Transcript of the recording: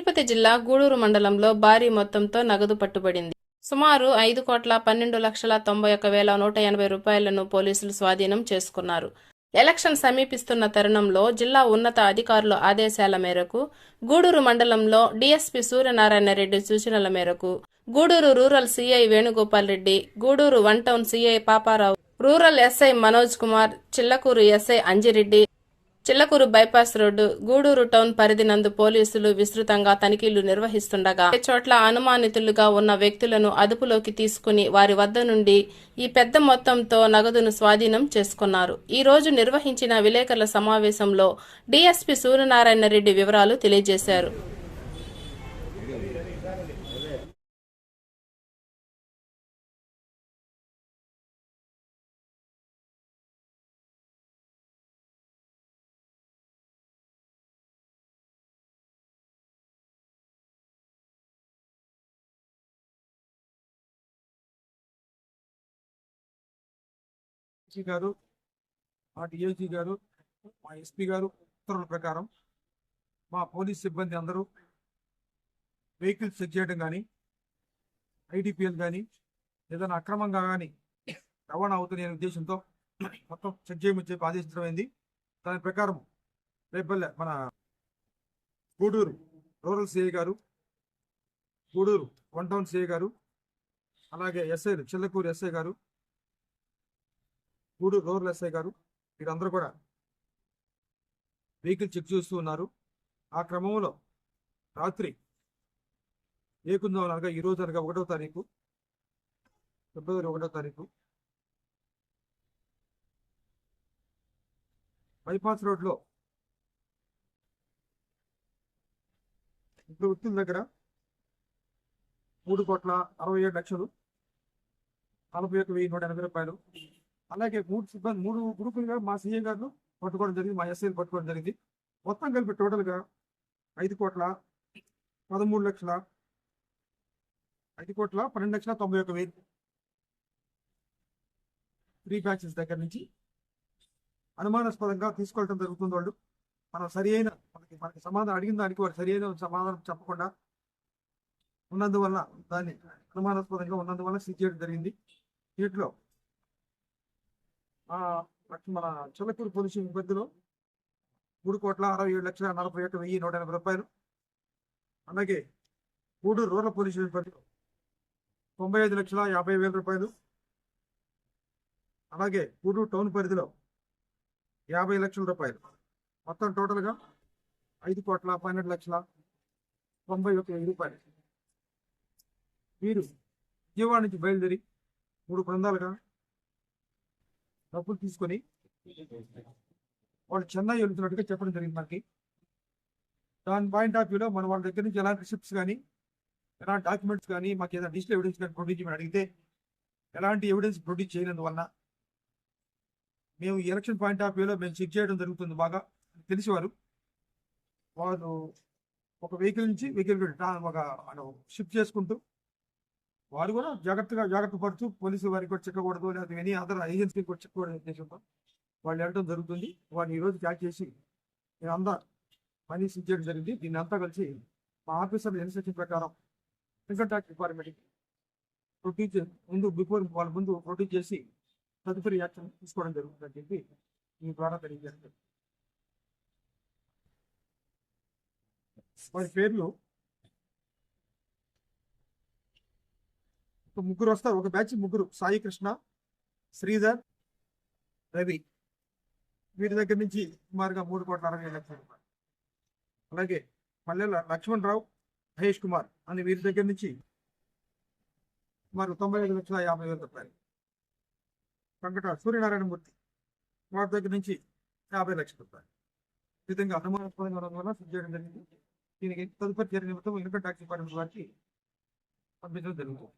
తిరుపతి జిల్లా గూడూరు మండలంలో భారీ మొత్తంతో నగదు పట్టుబడింది. సుమారు ఐదు కోట్ల పన్నెండు లక్షల తొంభై ఒక వేల నూట ఎనభై రూపాయలను పోలీసులు స్వాధీనం చేసుకున్నారు. ఎలక్షన్ సమీపిస్తున్న తరుణంలో జిల్లా ఉన్నత అధికారుల ఆదేశాల మేరకు గూడూరు మండలంలో డీఎస్పీ సూర్యనారాయణ రెడ్డి సూచనల మేరకు Gudur rural CI Venugopal Reddy Gudur one town CI Paparao rural SI Manoj Kumar Chillakur SI Anjireddy Chillakur bypass road Gudur town పరిధి నందు పోలీసులు విస్తృతంగా తనిఖీలు నిర్వహిస్తుండగా చోట్ల అనుమానితులుగా ఉన్న వ్యక్తులను అదుపులోకి తీసుకుని వారి వద్ద నుండి ఈ పెద్ద మొత్తంతో నగదును స్వాధీనం చేసుకున్నారు. ఈ రోజు నిర్వహించిన విలేకరుల సమావేశంలో డీఎస్పీ సూర్యనారాయణ రెడ్డి వివరాలు తెలియజేశారు. ఎస్పీ గారు మా డిఐజీ గారు మా ఎస్పీ గారు ఉత్తర్వుల ప్రకారం మా పోలీస్ సిబ్బంది అందరూ వెహికల్స్ చెక్ చేయడం కానీ ఐడిపిఎల్ కానీ ఏదైనా అక్రమంగా కానీ రవాణా అవుతున్న ఉద్దేశంతో మొత్తం చెక్ చేయమని చెప్పి ఆదేశించడం అయింది. దాని ప్రకారం రేపల్లె మన గూడూరు రూరల్ సిఐ గారు గూడూరు వన్ టౌన్ సిఐ గారు అలాగే ఎస్ఐ చిల్లకూరు ఎస్ఐ గారు గూడూరు రూరల్ ఎస్ఐ గారు వీరందరూ కూడా వెహికల్ చెక్ చేస్తూ ఉన్నారు. ఆ క్రమంలో రాత్రి ఏకుందో అనగా ఈ రోజు అనగా ఒకటో తారీఖు ఫిబ్రవరి ఒకటో తారీఖు. బైపాస్ రోడ్లో ఇప్పుడు వ్యక్తుల దగ్గర మూడు కోట్ల అరవై ఏడు లక్షలు నలభై ఒక వెయ్యి నూట ఎనభై రూపాయలు అలాగే మూడు సిబ్బంది మూడు గ్రూపులుగా మా సీఎం గారు పట్టుకోవడం జరిగింది మా ఎస్ఐని పట్టుకోవడం జరిగింది. మొత్తం కలిపి టోటల్గా ఐదు కోట్ల పదమూడు లక్షల ఐదు కోట్ల పన్నెండు లక్షల తొంభై ఒక వేలు త్రీ బ్యాచెస్ దగ్గర నుంచి అనుమానాస్పదంగా తీసుకోవడం జరుగుతుంది వాళ్ళు. మనం సరి అయిన మనకి మనకి సమాధానం అడిగిన దానికి వాళ్ళు సరి అయిన సమాధానం చెప్పకుండా ఉన్నందువల్ల దాన్ని అనుమానాస్పదంగా ఉన్నందువల్ల సీజ్ చేయడం జరిగింది. వీటిలో మన చిల్లకూరు పోలీసింగ్ పరిధిలో మూడు కోట్ల అరవై ఏడు లక్షల నలభై ఒక్క వెయ్యి నూట ఎనభై రూపాయలు. అలాగే గూడూరు రూరల్ పోలీసు పరిధిలో తొంభై ఐదు లక్షల యాభై వేల రూపాయలు. అలాగే గూడూరు టౌన్ పరిధిలో యాభై లక్షల రూపాయలు. మొత్తం టోటల్గా ఐదు కోట్ల పన్నెండు లక్షల తొంభై ఒక్క వెయ్యి రూపాయలు. వీరు విజయవాడ నుంచి బయలుదేరి మూడు బృందాలుగా డబ్బులు తీసుకొని వాళ్ళు చెన్నై వెళ్తున్నట్టుగా చెప్పడం జరిగింది మనకి. దాని పాయింట్ ఆఫ్ వ్యూలో మనం వాళ్ళ దగ్గర నుంచి ఎలాంటి రిసిప్ట్స్ కానీ ఎలాంటి డాక్యుమెంట్స్ కానీ మాకు ఏదైనా డిజిటల్ ఎవిడెన్స్ కానీ ప్రొడ్యూస్ చేయమని అడిగితే ఎలాంటి ఎవిడెన్స్ ప్రొడ్యూస్ చేయనందువలన మేము ఎలక్షన్ పాయింట్ ఆఫ్ వ్యూలో మేము చెక్ చేయడం జరుగుతుంది బాగా. తెలిసేవారు. వాళ్ళు ఒక వెహికల్ నుంచి వెహికల్ ఒక షిఫ్ట్ చేసుకుంటూ వారు కూడా జాగ్రత్తగా జాగ్రత్త పడుతూ పోలీసు వారికి కూడా చెక్కకూడదు లేదా ఎనీ అదర్ ఏజెన్సీకి కూడా చెక్కకూడదు ఉద్దేశంతో వాళ్ళు వెళ్ళడం జరుగుతుంది. వాళ్ళు ఈరోజు క్యాచ్ చేసి నేను అంతా పని చేయడం జరిగింది. దీన్ని అంతా కలిసి మా ఆఫీసర్ ఇన్స్ట్రక్షన్ ప్రకారం ఇన్కమ్ ట్యాక్స్ డిపార్ట్మెంట్కి ప్రొడ్యూస్ ముందు బిఫోర్ వాళ్ళ ముందు ప్రొడ్యూస్ చేసి తదుపరి యాక్షన్ తీసుకోవడం జరుగుతుందని చెప్పి మీ ద్వారా తెలియజేస్తారు వారి పేర్లు ముగ్గురు వస్తారు. ఒక బ్యాచ్ ముగ్గురు. సాయి కృష్ణ శ్రీధర్ రవి. వీరి దగ్గర నుంచి సుమారుగా మూడు కోట్ల అరవై లక్షల రూపాయలు అలాగే పల్లెల లక్ష్మణ్ రావు మహేష్ కుమార్ అని వీరి దగ్గర నుంచి సుమారు తొంభై ఐదు లక్షల యాభై వేల రూపాయలు వెంకట సూర్యనారాయణ మూర్తి వారి దగ్గర నుంచి యాభై లక్షల రూపాయలు విధంగా అనుమానాస్పదంగా ఉండడం వల్ల సిద్ధ చేయడం జరిగింది. దీనికి తదుపరి చర్య నిమిత్తం ఇన్కమ్ ట్యాక్స్ డిపార్ట్మెంట్ వారికి పంపించడం జరుగుతుంది.